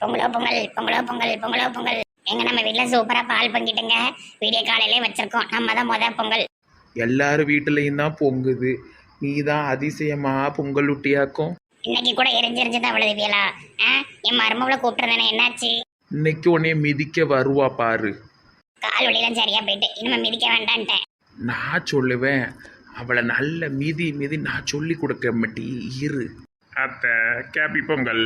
பொங்கலோ பொங்கல் பொங்கலோ பொங்கல் பொங்கலோ பொங்கல் எங்க நம்ம வீட்டுல சூப்பரா பால் பங்கிட்டுங்க வீடியோ காலையிலே வச்சிருக்கோம் நம்ம தான் முத பொங்கல் எல்லாரும் வீட்டுலயும் தான் பொங்குது. நீ தான் அதிசயமா பொங்கல் ஊட்டியாக்கும் இன்னைக்கு கூட எரிஞ்செரிஞ்சு தான் அவ்வளவு வியலா என் மருமகளை கூப்பிட்டுருந்தேனே என்னாச்சு இன்னைக்கு உன்னைய மிதிக்க வருவா பாரு. கால் வழியெல்லாம் சரியா போயிட்டு இனிமே மிதிக்க வேண்டான்ட்டேன் நான் சொல்லுவேன் அவளை நல்ல மிதி மிதி நான் சொல்லி கொடுக்க மாட்டி இரு. அத்தை கேப்பி பொங்கல்.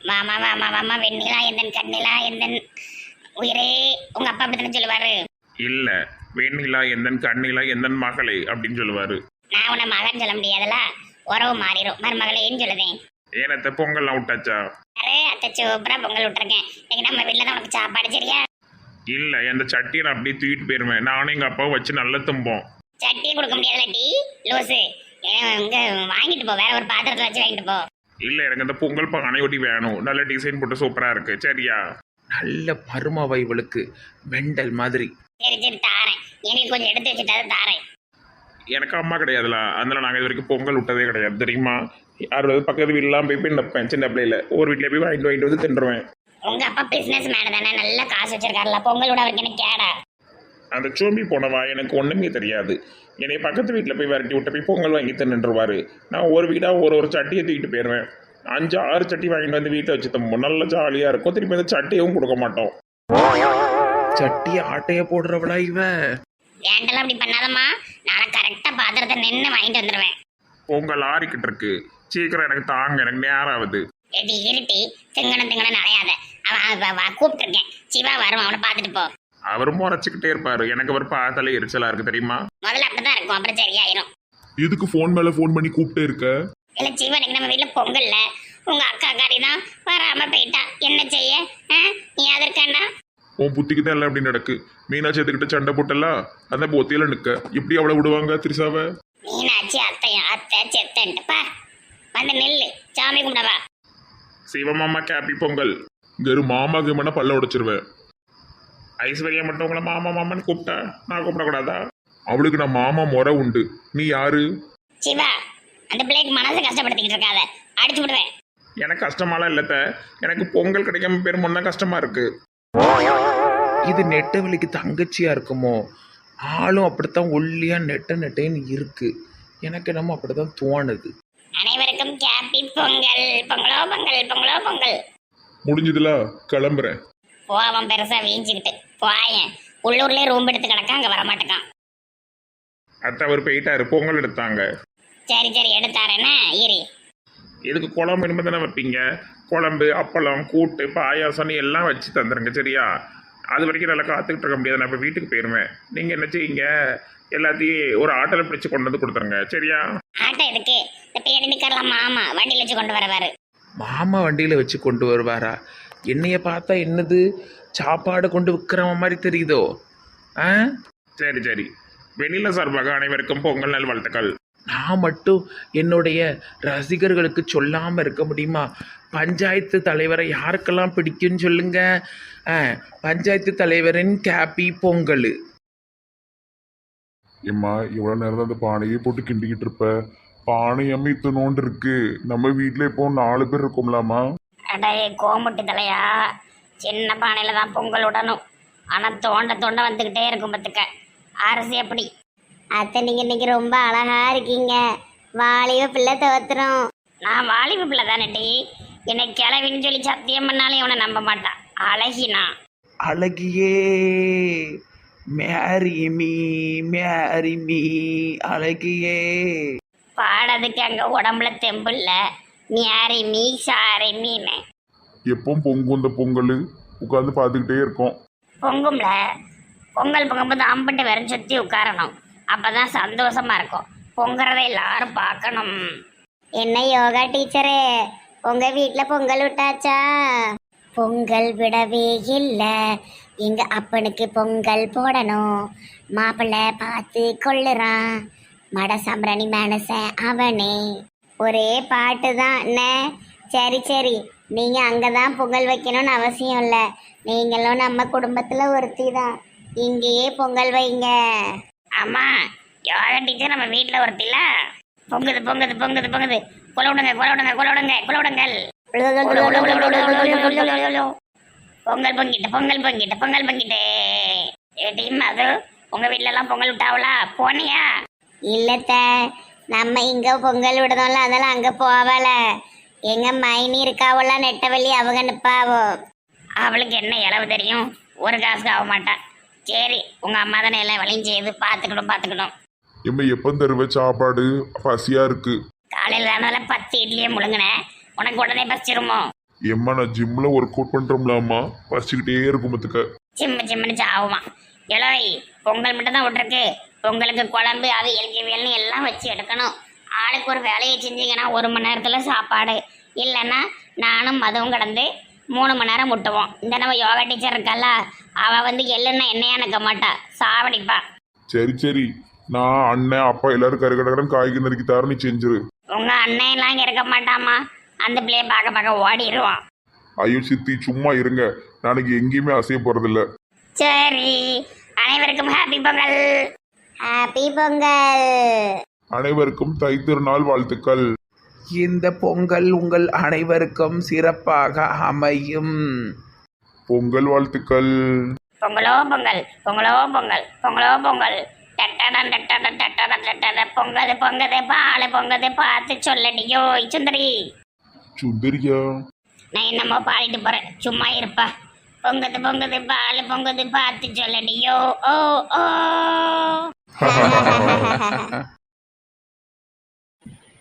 வாமா வாமா வாமா வெண்ணிலா எந்தன் கண்ணிலா எந்தன் உயிரே உங்க அப்பா அப்படித்தானே சொல்லுவாரு? இல்ல வெண்ணிலா எந்தன் கண்ணிலா எந்தன் மகளே அப்படின்னு சொல்லுவாரு. நான் உன்னை மகன் சொல்ல முடியாதுல? உறவு மாறிடும் மருமகளேன்னு சொல்லுதேன் ஏனத்த பொங்கல்லாம் விட்டாச்சா அரே அத்தை சூப்பரா பொங்கல் விட்டுருக்கேன் இன்னைக்கு நம்ம வீட்டில் தான் உனக்கு சாப்பாடு சரியா? இல்ல அந்த சட்டியை நான் அப்படியே தூக்கிட்டு போயிருவேன். நானும் எங்க அப்பாவும் வச்சு நல்லா தும்போம். சட்டியே கொடுக்க முடியாதுல டீ? லூசு. இங்க வாங்கிட்டு போ. வேற ஒரு பாத்திரத்துல வச்சு வாங்கிட்டு போ. இல்ல எனக்கு அந்த பொங்கல் பானை ஒட்டி வேணும். நல்ல டிசைன் போட்டு சூப்பரா இருக்கு. சரியா? நல்ல மருமவ இவளுக்கு. மெண்டல் மாதிரி. சரி சரி தாரேன். எனக்கு கொஞ்சம் எடுத்து வச்சுட்டாது தாரேன். எனக்கு அம்மா கிடையாதுல. அதனால நாங்கள் இது வரைக்கும் பொங்கல் விட்டதே கிடையாது. தெரியுமா? யாராவது பக்கத்து வீட்டுலாம் போய் போய் நிற்பேன் சின்ன பிள்ளையில. ஒரு வீட்டில் போய் வாங்கிட்டு வாங்கிட்டு வந்து தின்றுவேன். உங்க அப்பா பிசினஸ் மேன் தானே. நல்ல காசு வச்சிருக்காருல. பொங்கலோட அவருக்கு என்ன கேடா? அந்த சோம்பி போனவா? எனக்கு ஒன்றுமே தெரியாது. என்னை பக்கத்து வீட்டில் போய் விரட்டி விட்டு போய் பொங்கல் வாங்கி தின்னுருவாரு நான் ஒரு வீடாக ஒரு ஒரு சட்டியை தூக்கிட்டு போயிடுவேன். அஞ்சு ஆறு சட்டி வாங்கிட்டு வந்து வீட்டில் வச்சு தம்போம் நல்ல ஜாலியாக இருக்கும். திருப்பி அந்த சட்டியும் கொடுக்க மாட்டோம். சட்டி ஆட்டைய போடுறவளா இவ? ஏண்டெல்லாம் அப்படி பண்ணாதம்மா? நான் கரெக்டா பாத்திரத்தை நின்று வாங்கிட்டு வந்துடுவேன் பொங்கல் ஆறிக்கிட்டு இருக்கு. சீக்கிரம் எனக்கு தாங்க. எனக்கு நேரம் ஆகுது. எடி இருட்டி திங்கணும் திங்கணும் அலையாத. அவன் அவ- அவ- கூப்பிட்டிருக்கேன். சிவா வருவான். அவனை பார்த்துட்டு போ. அவரும் முறைச்சிக்கிட்டே இருப்பாரு. எனக்கு அவர் பார்த்தாலே எரிச்சலா இருக்கு தெரியுமா? முதல்ல அப்படிதான் இருக்கும். அப்புறம் சரியாயிரும் எதுக்கு ஃபோன் மேல ஃபோன் பண்ணி கூப்பிட்டே இருக்க? இல்ல சிவனுக்கு நம்ம வீட்டுல பொங்கல்ல உங்க அக்கா காரி தான் வராம போயிட்டா. என்ன செய்ய? ஆ? நீ அதற்காண்டா உன் புத்திக்கு தான் எல்லாம் அப்படி நடக்கு. மீனாட்சி எதுக்கிட்ட சண்டை போட்டல அந்த பொத்தியில நிக்க. எப்படி அவளை விடுவாங்க திரிசாவை மீனாட்சி அத்தையும் அத்தை செத்தன்ட்டுப்பா வந்து நில்லு. சாமி கும்பிடவா சிவமாமா கேப்பி பொங்கல். இங்க ஒரு மாமா கேமனா பல்ல உடைச்சிருவேன். ஐஸ்வர்யா மட்டும் உங்களை மாமா மாமான்னு கூப்பிட்டா நான் கூப்பிடக்கூடாதா? அவளுக்கு நான் மாமா முறை உண்டு. நீ யாரு? சிவா அந்த பிள்ளைக்கு மனசை கஷ்டப்படுத்திக்கிட்டு இருக்காத. அடிச்சு விடுவேன். எனக்கு கஷ்டமாலாம் இல்லத்த எனக்கு பொங்கல் கிடைக்காம பெருமொன்னா கஷ்டமா இருக்கு. இது நெட்டவழிக்கு தங்கச்சியா இருக்குமோ? ஆளும் அப்படித்தான் ஒல்லியா நெட்ட நெட்டேன்னு இருக்கு. எனக்கு என்னமோ அப்படிதான் தோணுது. அனைவருக்கும் கேப்பி பொங்கல். பொங்கலோ பொங்கல் பொங்கலோ பொங்கல். முடிஞ்சதுல? கிளம்புறேன். போவன் பெருசா வீஞ்சிக்கிட்டு. போயேன். உள்ளூர்லயே ரூம் எடுத்து கிடக்கான் அங்க வரமாட்டேக்கான். அத்தை அவர் போயிட்டாரு. பொங்கல் எடுத்தாங்க. சரி சரி எடுத்தாரேன்னா இரு. இதுக்கு குழம்பு இனிமே தானே வைப்பீங்க? குழம்பு அப்பளம் கூட்டு பாயாசம்னு எல்லாம் வச்சு தந்துருங்க சரியா? அது வரைக்கும் நல்லா காத்துக்கிட்டு இருக்க முடியாது. நான் இப்போ வீட்டுக்கு போயிருவேன். நீங்கள் என்ன செய்யுங்க எல்லாத்தையும் ஒரு ஆட்டோல பிடிச்சு கொண்டு வந்து கொடுத்துருங்க சரியா? ஆட்டோ எதுக்கு? இந்த பின்னாடி நிக்கிறலாம் மாமா வண்டியில வச்சு கொண்டு வரவாரு. மாமா வண்டியில வச்சு கொண்டு வருவாரா? என்னைய பார்த்தா என்னது? சாப்பாடு கொண்டு விற்கிறவன் மாதிரி தெரியுதோ? ஆ? சரி சரி. வெண்ணில சார்பாக அனைவருக்கும் பொங்கல் நல் வாழ்த்துக்கள் நான் மட்டும் என்னுடைய ரசிகர்களுக்கு சொல்லாமல் இருக்க முடியுமா? பஞ்சாயத்து தலைவரை யாருக்கெல்லாம் பிடிக்கும்னு சொல்லுங்க. ஆ, பஞ்சாயத்து தலைவரின் கேப்பி பொங்கல். ஏம்மா இவ்வளவு நேரம் அந்த பானையே போட்டு கிண்டிக்கிட்டு இருப்ப. பானை அம்மி இத்தனோண்டு இருக்கு. நம்ம வீட்ல இப்போ நாலு பேர் இருக்கோம்லாமா? அடே கோமுட்டு தலையா? சின்ன பானையில தான் பொங்கல் விடணும் ஆனா தோண்ட தோண்ட வந்துகிட்டே இருக்கும் பத்துக்க அரிசி எப்படி? அத்தை நீங்க இன்னைக்கு ரொம்ப அழகா இருக்கீங்க. வாலிப பிள்ளை தோத்துறோம் நான் வாலிப பிள்ளை தானே டி என்னை கிளவின்னு சொல்லி சத்தியம் பண்ணாலும் இவனை நம்ப மாட்டான் அழகினா. அழகியே. Marry me marry me அழகியே. பாடதுக்கு அங்க உடம்புல தெம்பு இல்ல. மியாரி மீ சாரி மீன்னு எப்பவும் பொங்கும் இந்த பொங்கல் உட்காந்து பார்த்துக்கிட்டே இருக்கோம். பொங்கும்ல? பொங்கல் பொங்கும்போது அம்பிட்டு வெறும் சுற்றி உட்காரணும். அப்போதான் சந்தோஷமா இருக்கும். பொங்குறத எல்லாரும் பார்க்கணும். என்ன யோகா டீச்சரே? உங்க வீட்டில் பொங்கல் விட்டாச்சா? பொங்கல் விடவே இல்லை. எங்க அப்பனுக்கு பொங்கல் போடணும். மாப்பிள்ளை பார்த்து கொள்ளுறான். மட சம்பரணி மனச அவனே. ஒரே பாட்டு தான் என்ன? சரி சரி. நீங்க அங்கதான் பொங்கல் வைக்கணும்னு அவசியம் இல்லை. நீங்களும் நம்ம குடும்பத்துல ஒருத்தி தான். இங்கேயே பொங்கல் வைங்க. ஆமா யோகா டீச்சர் நம்ம வீட்டுல ஒருத்தில பொங்குது பொங்குது பொங்குது பொங்குது. குல விடுங்க குல விடுங்க குல விடுங்க குல விடுங்கள். பொங்கல் பொங்கிட்டு பொங்கல் பொங்கிட்டு பொங்கல் பொங்கிட்டு. ஏடி மது உங்க வீட்ல எல்லாம் பொங்கல் விட்டாவளா போனியா? இல்லத்த நம்ம இங்க பொங்கல் விடுதோம்ல அதெல்லாம் அங்க போவல. எங்க மைனி இருக்காவெல்லாம் நெட்டவள்ளி அவங்க நிப்பாவோ? அவளுக்கு என்ன இளவு தெரியும்? ஒரு காசுக்கு ஆக மாட்டா. சரி உங்க அம்மா தானே எல்லாம் வேலையும் செய்து பார்த்துக்கணும் பார்த்துக்கணும் எம்ம எப்போ தருவ சாப்பாடு? பசியா இருக்கு. காலையில் தானே பத்து இட்லியே முழுங்கினேன் உனக்கு உடனே பசிச்சிருமோ? எம்மா நான் ஜிம்ல ஒர்க் அவுட் பண்றோம்லாமா பசிக்கிட்டே இருக்கும் மத்துக்க சிம்ம சிம்மனு சாவுமா. எலோய் பொங்கல் மட்டும் தான் விட்டுருக்கு. பொங்கலுக்கு குழம்பு அது எல்கிவியல்னு எல்லாம் வச்சு எடுக்கணும். ஆளுக்கு ஒரு வேலையை செஞ்சீங்கன்னா ஒரு மணி நேரத்தில் சாப்பாடு. இல்லைன்னா நானும் மதுவும் கடந்து மூணு மணி நேரம் முட்டுவோம். இந்த நம்ம யோகா டீச்சர் இருக்கல்ல அவள் வந்து எள்ளுன்னா என்னையா நிற்க மாட்டா. சாவடிப்பா. சரி சரி. நான் அண்ணன் அப்பா எல்லாரும் கரு கடகடன் காய்கறி நறுக்கி தர நீ செஞ்சிரு. உங்கள் அண்ணன்லாம் இங்கே இருக்க மாட்டாமா? அந்த பிள்ளைய பார்க்க பார்க்க ஓடிடுவான் ஐயோ சித்தி சும்மா இருங்க. நாளைக்கு எங்கேயுமே அசைய போறதில்ல. சரி. அனைவருக்கும் ஹாப்பி பொங்கல். ஹாப்பி பொங்கல். அனைவருக்கும் தைத்திருநாள் வாழ்த்துக்கள். இந்த பொங்கல் உங்கள் அனைவருக்கும் சிறப்பாக அமையும். பொங்கல் வாழ்த்துக்கள். பொங்கலோ பொங்கல் பொங்கலோ பொங்கல் பொங்கலோ பொங்கல் டட்டடன் டட்டடன் டட்டடன் டட்டடன். பொங்கது பொங்கது பால் பொங்கது பார்த்து சொல்லடியோ சுந்தரி. சுந்தரியா? நான் என்னமோ பாடிட்டு போறேன். சும்மா இருப்பா. பொங்கது பொங்கது பால் பொங்கது பார்த்து சொல்லடியோ ஓ ஓ.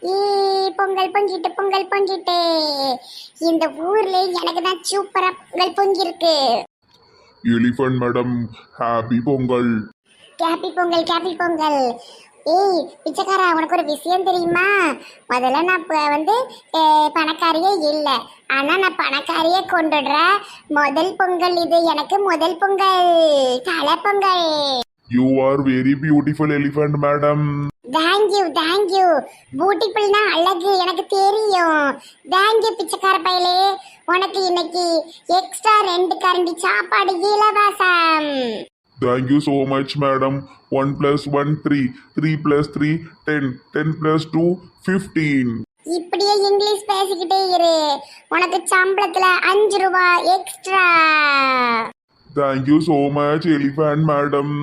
ஈ பொங்கல் பொங்கிட்டு பொங்கல் பொங்கிட்டு. இந்த ஊர்ல எனக்கு தான் சூப்பரா Pongal பொங்கிருக்கு elephant madam happy Pongal. Happy Pongal happy Pongal. ஏய் பிச்சைக்காரா உனக்கு ஒரு விஷயம் தெரியுமா? முதல்ல நான் இப்போ வந்து அஹ், பணக்காரியே இல்லை. ஆனால் நான் பணக்காரியே கொண்டுடுற முதல் பொங்கல் இது எனக்கு முதல் பொங்கல். தலை Pongal. You are very beautiful elephant madam thank you thank you பியூட்டிஃபுல்னா அழகு எனக்கு தெரியும். தேங்க்யூ பிச்சைக்கார பயலே. உனக்கு இன்னைக்கு எக்ஸ்ட்ரா ரெண்டு கரண்டி சாப்பாடு இலவசம். Thank you so much madam one plus one three three plus three ten ten plus two fifteen இப்படியே இங்கிலீஷ் பேசிக்கிட்டே இரு. உனக்கு சம்பளத்துல அஞ்சு ரூபா extra thank you so much elephant madam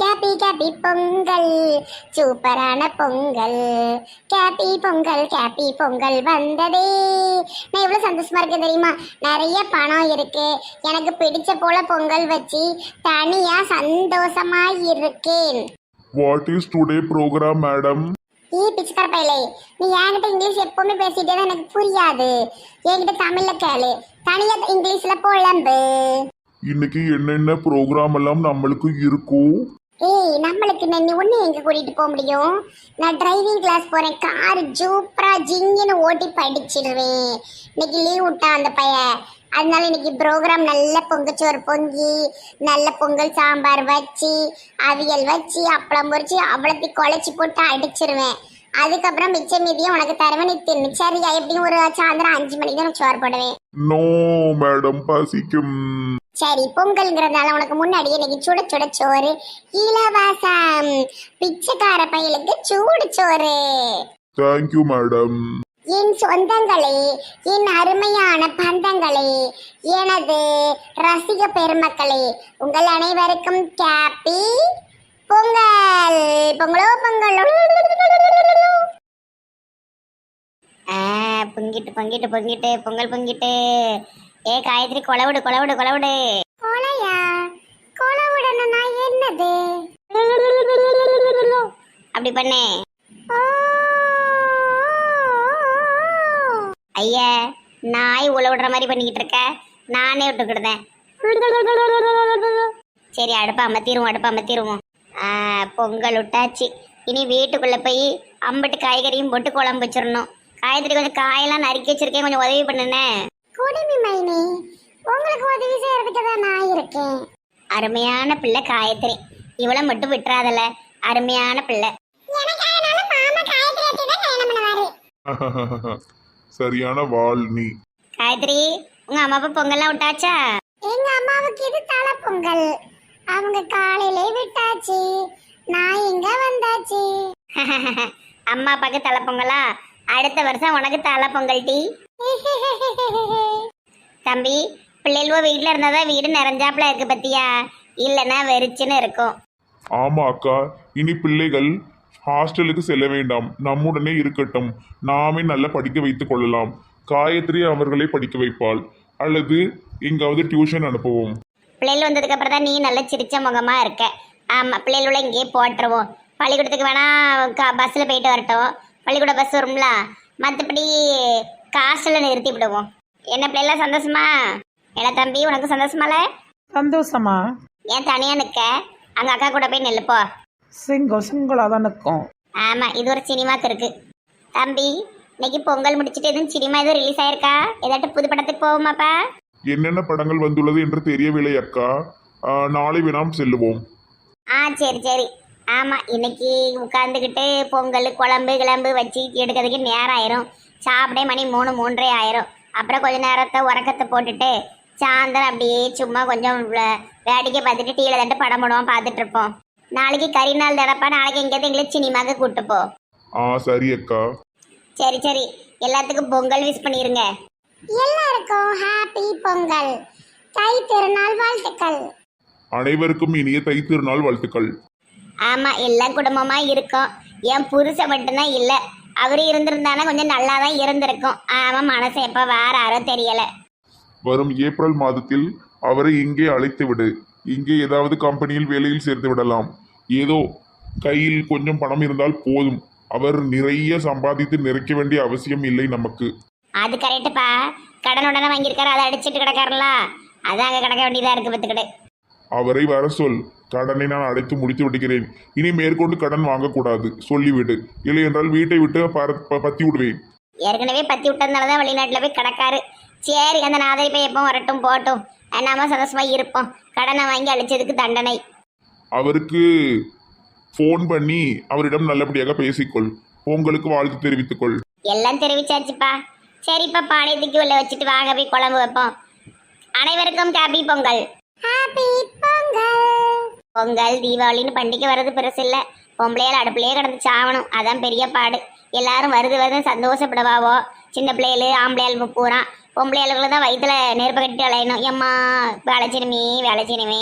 happy happy Pongal. சூப்பரான பொங்கல். கேப்பி பொங்கல் கேப்பி பொங்கல் வந்ததே. நான் எவ்வளோ சந்தோஷமா இருக்கேன் தெரியுமா? நிறைய பணம் இருக்கு. எனக்கு பிடிச்ச போல பொங்கல் வச்சு தனியா சந்தோஷமா இருக்கேன். What is today program madam ஈ பிச்சைக்கார பயலே. நீ என்கிட்ட இங்கிலீஷ் எப்பவுமே பேசிட்டே எனக்கு புரியாது. என்கிட்ட தமிழ்ல கேளு. தனியா இங்கிலீஷ்ல புலம்பு. இன்னைக்கு என்னென்ன ப்ரோக்ராம் எல்லாம் நம்மளுக்கு இருக்கும் ஏய் நம்மளுக்கு நீ ஒன்று எங்கே கூட்டிகிட்டு போக முடியும்? நான் டிரைவிங் கிளாஸ் போகிறேன் கார் ஜூப்பராக ஜிங்குன்னு ஓட்டி படிச்சிடுவேன் இன்னைக்கு லீவ் விட்டான் அந்த பையன். அதனால இன்னைக்கு ப்ரோக்ராம் நல்ல பொங்கச்சோறு பொங்கி நல்ல பொங்கல் சாம்பார் வச்சு அவியல் வச்சு அப்பளம் பொறிச்சு அவ்வளோத்தையும் குழச்சி போட்டு அடிச்சிருவேன். அதுக்கப்புறம் மிச்ச மீதியும் உனக்கு தருவேன். நீ தின்னு. சரியா எப்படியும் ஒரு சாயந்தரம் அஞ்சு மணிக்கு தான் சோறு போடுவேன். நோ மேடம் பசிக்கும். சரி பொங்கல்ங்கிறதுனால உனக்கு முன்னாடி இன்னைக்கு சுட சுட சோறு. இலவசம். பிச்சைக்கார பையலுக்கு சூடு சோறு. தேங்க்யூ மேடம் என் சொந்தங்களே என் அருமையான பந்தங்களே எனது ரசிக பெருமக்களே உங்கள் அனைவருக்கும் கேப்பி பொங்கல். பொங்கலோ பொங்கல். பொங்கிட்டு பொங்கிட்டு பொங்கிட்டு பொங்கல் பொங்கிட்டு. ஏ காயத்ரி கொலவிடு கொலவிடு கொலவிடு. கொலையா? கொலை விடணும்னா என்னது? அப்படி பண்ணு. ஐயா நாய் உள்ள விடுற மாதிரி பண்ணிக்கிட்டு இருக்க. நானே விட்டுக்கிடுதேன். சரி அடுப்ப அமர்த்திடுவோம் அடுப்ப அமர்த்திடுவோம் பொங்கல் விட்டாச்சு. இனி வீட்டுக்குள்ள போய் அம்பட்டு காய்கறியும் போட்டு குழம்பு வச்சிடணும். காய்கறி கொஞ்சம் காயெல்லாம் நறுக்கி வச்சிருக்கேன். கொஞ்சம் உதவி பண்ணுனே குடிமி மைனி. உங்களுக்கு உதவி செய்யறதுக்கு தான் நான் இருக்கேன். அருமையான பிள்ளை காயத்ரி. இவளை மட்டும் விட்டுறாதல அருமையான பிள்ளை. சரியான வாள் நீ. காயத்ரி உங்க அம்மா அப்பா பொங்கல்லாம் விட்டாச்சா? எங்க அம்மாவுக்கு இது தலை பொங்கல். அவங்க காலையிலே விட்டாச்சு. நான் இங்க வந்தாச்சு. அம்மா அப்பாவுக்கு தலை பொங்கலா? அடுத்த வருஷம் உனக்கு தலை பொங்கல் டீ. தம்பி பிள்ளைகளோ வீட்டில் இருந்தால் தான் வீடு நிறைஞ்சாப்புல இருக்கு பத்தியா? இல்லைன்னா வெறிச்சுன்னு இருக்கும். ஆமா அக்கா இனி பிள்ளைகள் ஹாஸ்டலுக்கு செல்ல வேண்டாம். நம்முடனே இருக்கட்டும். நாமே நல்லா படிக்க வைத்துக் கொள்ளலாம். காயத்ரி அவர்களை படிக்க வைப்பாள். அல்லது எங்காவது டியூஷன் அனுப்புவோம். பிள்ளைகள் வந்ததுக்கு அப்புறம் தான் நீ நல்ல சிரிச்ச முகமா இருக்க. ஆமா பிள்ளைகளோட இங்கேயே போட்டுருவோம். பள்ளிக்கூடத்துக்கு வேணா பஸ்ஸில் போயிட்டு வரட்டும். பள்ளிக்கூட பஸ் வரும்ல? மற்றபடி காசில் நிறுத்தி விடுவோம். என்ன பிள்ளைலாம் சந்தோஷமா? என்ன தம்பி உனக்கு சந்தோஷமால? சந்தோஷமா? ஏன் தனியாக நிற்க அங்கே அக்கா கூட போய் நில்லுப்போ சிங்கம் சிங்களாக தான் நிற்கும் ஆமா இது ஒரு சினிமாக்கு இருக்கு. தம்பி இன்னைக்கு பொங்கல் முடிச்சிட்டு எதுவும் சினிமா எதுவும் ரிலீஸ் ஆயிருக்கா? ஏதாட்டும் புது படத்துக்கு போவோமாப்பா? என்னென்ன படங்கள் வந்துள்ளது என்று தெரியவில்லை அக்கா. ஆ, நாளை வேணாம் செல்லுவோம். ஆ சரி சரி. ஆமா இன்னைக்கு உட்காந்துக்கிட்டு பொங்கல் குழம்பு கிளம்பு வச்சு எடுக்கிறதுக்கு நேரம் ஆயிரும். சாப்பிடே மணி மூணு மூன்றே ஆயிரும். அப்புறம் கொஞ்ச நேரத்தை உறக்கத்தை போட்டுட்டு சாயந்தரம் அப்படியே சும்மா கொஞ்சம் வேடிக்கை பார்த்துட்டு டீல தட்டு படம் போடுவோம் பார்த்துட்டு இருப்போம். நாளைக்கு கறி நாள் தடப்பா நாளைக்கு எங்கேயாவது எங்களுக்கு சினிமாக்கு கூட்டு போ. ஆ சரி அக்கா. சரி சரி. எல்லாத்துக்கும் பொங்கல் விஷ் பண்ணிருங்க. எல்லாருக்கும் ஹாப்பி பொங்கல். தை திருநாள் வாழ்த்துக்கள். அனைவருக்கும் இனிய தை திருநாள் வாழ்த்துக்கள். ஆமா எல்லாம் குடும்பமா இருக்கோம். என் புருஷன் மட்டும்தான் இல்ல. அவரு இருந்திருந்தானா கொஞ்சம் நல்லா தான் இருந்திருக்கும். ஆமா மனசு எப்ப வேற யாரோ தெரியல. வரும் ஏப்ரல் மாதத்தில் அவரை இங்கே அழைத்து விடு. இங்கே ஏதாவது கம்பெனியில் வேலையில் சேர்த்து விடலாம். ஏதோ கையில் கொஞ்சம் பணம் இருந்தால் போதும். அவர் நிறைய சம்பாதித்து நிறைக்க வேண்டிய அவசியம் இல்லை நமக்கு. அது கரெக்டுப்பா கடன் உடனே வாங்கியிருக்காரு அதை அடிச்சிட்டு கிடக்காருல அதான் அங்க கிடக்க வேண்டியதா இருக்கு பத்துக்கிட்டு அவரை வர சொல். கடனை நான் அடைத்து முடித்து விடுகிறேன். இனி மேற்கொண்டு கடன் வாங்கக்கூடாது. சொல்லிவிடு. இல்லை என்றால் வீட்டை விட்டு ப- பத்தி விடுவேன் ஏற்கனவே பத்தி விட்டதுனால தான் வெளிநாட்டுல போய் கிடக்காரு. சரி அந்த நாதை போய் எப்போ வரட்டும் போட்டும் நாம சந்தோஷமா இருப்போம். கடனை வாங்கி அழிச்சதுக்கு தண்டனை. அவருக்கு ஃபோன் பண்ணி அவரிடம் நல்லபடியாக பேசிக்கொள். உங்களுக்கு வாழ்த்து தெரிவித்துக்கொள். எல்லாம் தெரிவிச்சாச்சுப்பா. சரிப்பா பாளையத்துக்கு உள்ள வச்சுட்டு வாங்க போய் குழம்பு வைப்போம். அனைவருக்கும் ஹாப்பி பொங்கல். ஹாப்பி பொங்கல் தீபாவளின்னு பண்டிகை வர்றது பெருசு இல்லை. பொம்பளையால் அடுப்புலையே கிடந்து சாவணும். அதான் பெரிய பாடு. எல்லாரும் வருது வருது சந்தோஷப்படவாவோ? சின்ன பிள்ளைகள் ஆம்பளையால் பூரா. பொம்பளையாளுக்குள்ள தான் வயிற்றுல நெருப்பு கட்டி அலையணும். எம்மா வேலை செய்யணுமே வேலை செய்யணுமே.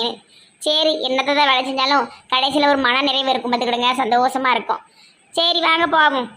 சரி என்னத்தை தான் வேலை செஞ்சாலும் கடைசியில் ஒரு மன நிறைவு இருக்கும் பார்த்துக்கிடுங்க சந்தோஷமாக இருக்கும். சரி வாங்க போவோம்.